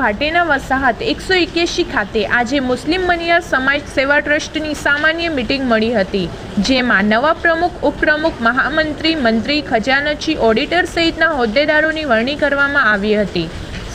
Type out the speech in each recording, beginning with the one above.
ભાટેના વસાહત એકસો એક્યાસી ખાતે આજે મુસ્લિમ મનિયાર સમાજ સેવા ટ્રસ્ટની સામાન્ય મિટિંગ મળી હતી, જેમાં નવા પ્રમુખ, ઉપપ્રમુખ, મહામંત્રી, મંત્રી, ખજાનચી, ઓડિટર સહિતના હોદ્દેદારોની વરણી કરવામાં આવી હતી.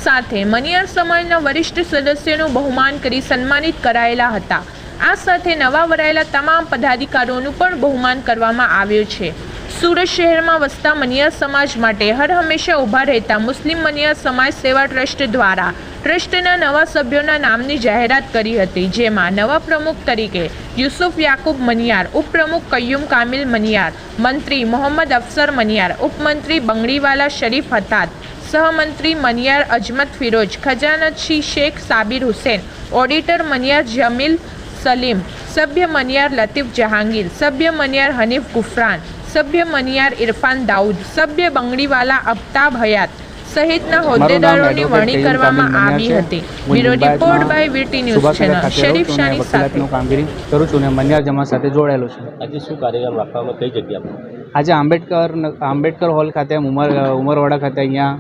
સાથે મનિયાર સમાજના વરિષ્ઠ સદસ્યોનું બહુમાન કરી સન્માનિત કરાયેલા હતા. આ સાથે નવા વરાયેલા તમામ પદાધિકારીઓનું પણ બહુમાન કરવામાં આવ્યું છે. સુરત શહેરમાં વસતા મનિયા સમાજ માટે હર હંમેશા ઊભા રહેતા મુસ્લિમ મનિયા સમાજ સેવા ટ્રસ્ટ દ્વારા ટ્રસ્ટના નવા સભ્યોના નામની જાહેરાત કરી હતી, જેમાં નવા પ્રમુખ તરીકે યુસુફ યાકુબ મનિયાર, ઉપપ્રમુખ કય્યુમ કામિલ મનિયાર, મંત્રી મોહમ્મદ અફસર મનિયાર, ઉપમંત્રી બંગડીવાલા શરીફ હતાત સહમંત્રી મનિયાર અજમત ફિરોજ, ખજાનચી શેખ સાબિર હુસેન, ઓડિટર મનિયાર જમીલ સલીમ, સભ્ય મનિયાર લતીફ જહાંગીર, સભ્ય મનિયાર હનીફ ગુફરાન, સભ્ય મનિયાર ઇરફાન દાઉદ, સભ્ય બંગડીવાલા અફતાબ હયાત સહિતના હોદ્દેદારોની વરણી કરવામાં આવી હતી. Bureau report by VT news channel. Sharif શાહની સાથે. કામગીરી કરું છું ને મનિયાર જમા સાથે જોડાયેલો છું. આજે શું કાર્યક્રમ રાખવામાં કઈ જગ્યા આજે આંબેડકર આંબેડકર હોલ ખાતે ઉમર ઉમરવાડા ખાતે અહીંયા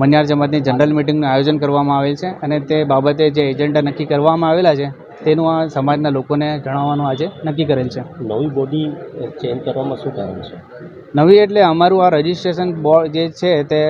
મનિયાર જમાતની જનરલ મિટિંગનું આયોજન કરવામાં આવેલ છે અને તે બાબતે જે એજન્ડા નક્કી કરવામાં આવેલા છે તેનું આ સમાજના લોકોને જણાવવાનું આજે નક્કી કરેલ છે. નવી બોડી ચેન્જ કરવામાં શું કારણ છે? નવી એટલે અમારું આ રજિસ્ટ્રેશન બોર્ડ જે છે તે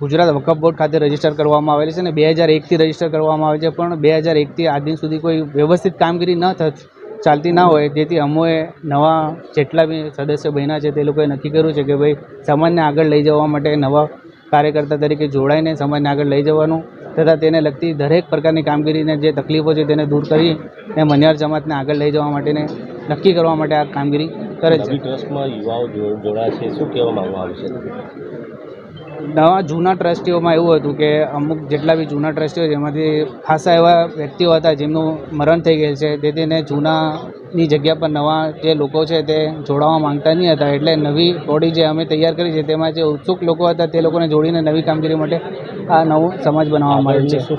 ગુજરાત વકફ બોર્ડ ખાતે રજિસ્ટર કરવામાં આવેલ છે અને બે હજાર એકથી રજિસ્ટર કરવામાં આવે છે પણ બે હજાર એકથી આજ દિન સુધી કોઈ વ્યવસ્થિત કામગીરી ન થતી ચાલતી ના હોય. જેથી અમોએ નવા જેટલા બી સદસ્ય બન્યા છે તે લોકોએ નક્કી કર્યું છે કે ભાઈ સમાજને આગળ લઈ જવા માટે નવા કાર્યકર્તા તરીકે જોડાઈને સમાજને આગળ લઈ જવાનું તથા તેને લગતી દરેક પ્રકારની કામગીરીને જે તકલીફો છે તેને દૂર કરી ને મન્યાર જમાતને આગળ લઈ જવા માટેને નક્કી કરવા માટે આ કામગીરી કરે છે. ટ્રસ્ટમાં યુવાઓ જોડાયા છે શું કહેવા માંગવા આવે છે? નવા જૂના ટ્રસ્ટીઓમાં એવું હતું કે અમુક જેટલા બી જૂના ટ્રસ્ટીઓ જેમાંથી ખાસા એવા વ્યક્તિઓ હતા જેમનું મરણ થઈ ગયેલ છે. તેને જૂનાની જગ્યા પર નવા જે લોકો છે તે જોડાવા માંગતા નહીં હતા. એટલે નવી બોડી જે અમે તૈયાર કરી છે તેમાં જે ઉત્સુક લોકો હતા તે લોકોને જોડીને નવી કામગીરી માટે આ નવું સમાજ બનાવવામાં આવેલ છે. શું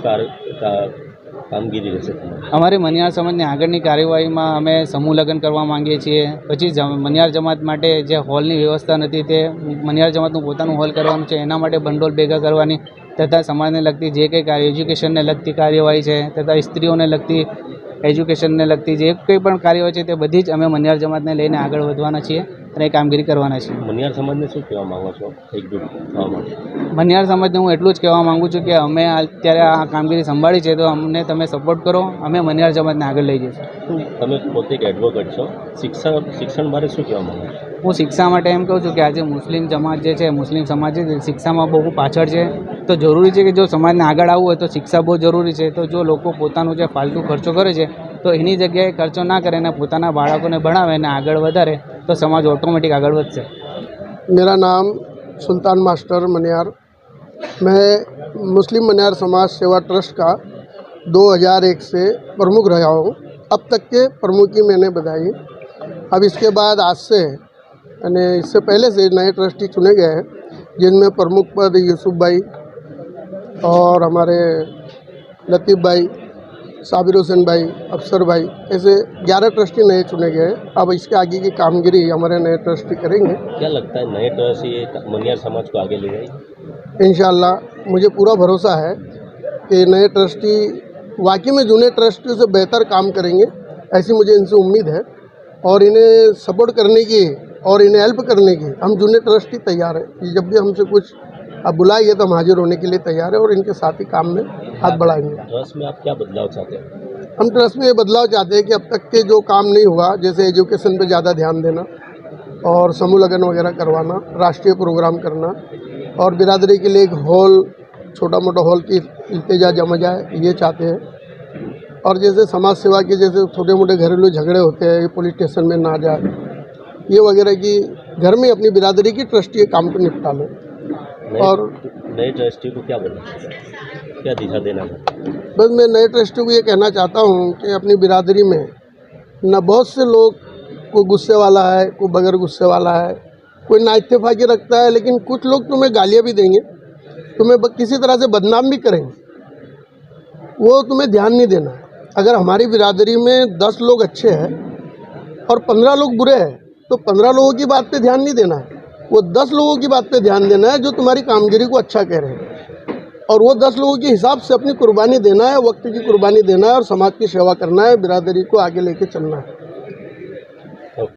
કામગીરી રહેશે અમારી મનિયાર સમાજની આગળની કાર્યવાહીમાં અમે સમૂહ લગ્ન કરવા માંગીએ છીએ. પછી મનિયાર જમાત માટે જે હોલની વ્યવસ્થા નથી તે મનિયાર જમાતનું પોતાનું હોલ કરવાનું છે. એના માટે ભંડોળ ભેગા કરવાની તથા સમાજને લગતી જે કંઈ કાર્ય એજ્યુકેશનને લગતી કાર્યવાહી છે તથા સ્ત્રીઓને લગતી એજ્યુકેશનને લગતી જે કંઈ પણ કાર્યવાહી છે તે બધી જ અમે મનિયાર જમાતને લઈને આગળ વધવાના છીએ. અને એ કામગીરી કરવાના છે. મનિયાર સમાજને શું કહેવા માંગો છો? એકજૂટ થવા માટે. મનિયાર સમાજને હું એટલું જ કહેવા માગું છું કે અમે અત્યારે આ કામગીરી સંભાળી છે તો અમને તમે સપોર્ટ કરો અમે મનિયાર સમાજને આગળ લઈ જઈશું. તમે પોતે એક એડવોકેટ છો? શિક્ષણ શિક્ષણ બારે શું કહેવા માગો છો? હું શિક્ષા માટે એમ કહું છું કે આજે મુસ્લિમ સમાજ જે છે મુસ્લિમ સમાજ છે શિક્ષામાં બહુ પાછળ છે. તો જરૂરી છે કે જો સમાજને આગળ આવવું હોય તો શિક્ષા બહુ જરૂરી છે. તો જો લોકો પોતાનું જે ફાલતુ ખર્ચો કરે છે તો એની જગ્યાએ ખર્ચો ના કરે અને પોતાના બાળકોને ભણાવે અને આગળ વધારે. તો સમાજ ઓટોમેટિક આગળ વધશે मेरा नाम सुल्तान मास्टर मनियार मैं मुस्लिम मनियार समाज सेवा ट्रस्ट का 2001 से प्रमुख रहा हूँ अब तक के प्रमुख ही मैंने बताई अब इसके बाद आज से यानी इससे पहले से नए ट्रस्टी चुने गए हैं जिनमें प्रमुख पद यूसुफ भाई और हमारे लतीफ़ भाई साबिर हुसैन भाई अफसर भाई ऐसे 11 ट्रस्टी नए चुने गए हैं। अब इसके आगे की कामगिरी हमारे नए ट्रस्टी करेंगे। क्या लगता है नए ट्रस्ट ये मनियार समाज को आगे ले जाएगी? इंशाल्लाह मुझे पूरा भरोसा है कि नए ट्रस्टी वाकई में जूने ट्रस्टियों से बेहतर काम करेंगे ऐसी मुझे इनसे उम्मीद है। और इन्हें सपोर्ट करने की और इन्हें हेल्प करने की हम जूने ट्रस्टी तैयार हैं। जब भी हमसे कुछ आप बुलाइए तो हम हाजिर होने के लिए तैयार है और इनके साथ ही काम में हाथ बढ़ाएँगे। ट्रस्ट में आप क्या बदलाव चाहते हैं? हम ट्रस्ट में ये बदलाव चाहते हैं कि अब तक के जो काम नहीं हुआ जैसे एजुकेशन पे ज़्यादा ध्यान देना और समूह लगन वगैरह करवाना राष्ट्रीय प्रोग्राम करना और बिरादरी के लिए एक हॉल छोटा मोटा हॉल की इल्तजा जमा जाए ये चाहते हैं। और जैसे समाज सेवा के जैसे छोटे मोटे घरेलू झगड़े होते हैं ये पुलिस स्टेशन में ना जाए ये वगैरह की घर में अपनी बिरादरी की ट्रस्टी काम को निपटा लें। और नए ट्रस्टी को क्या बोलना क्या दिशा देना है? बस मैं नए ट्रस्टी को ये कहना चाहता हूँ कि अपनी बिरादरी में न बहुत से लोग कोई गुस्से वाला है कोई बगैर गुस्से वाला है कोई ना इत्तेफाकी रखता है लेकिन कुछ लोग तुम्हें गालियाँ भी देंगे तुम्हें किसी तरह से बदनाम भी करेंगे। वो तुम्हें ध्यान नहीं देना अगर हमारी बिरादरी में दस लोग अच्छे हैं और पंद्रह लोग बुरे हैं तो पंद्रह लोगों की बात पे ध्यान नहीं देना है। वो दस लोगों की बात पे ध्यान देना है जो तुम्हारी कामगिरी को अच्छा कह रहे हैं। और वो दस लोगों के हिसाब से अपनी कुर्बानी देना है, वक्त की कुर्बानी देना है और समाज की सेवा करना है, बिरादरी को आगे लेके चलना है।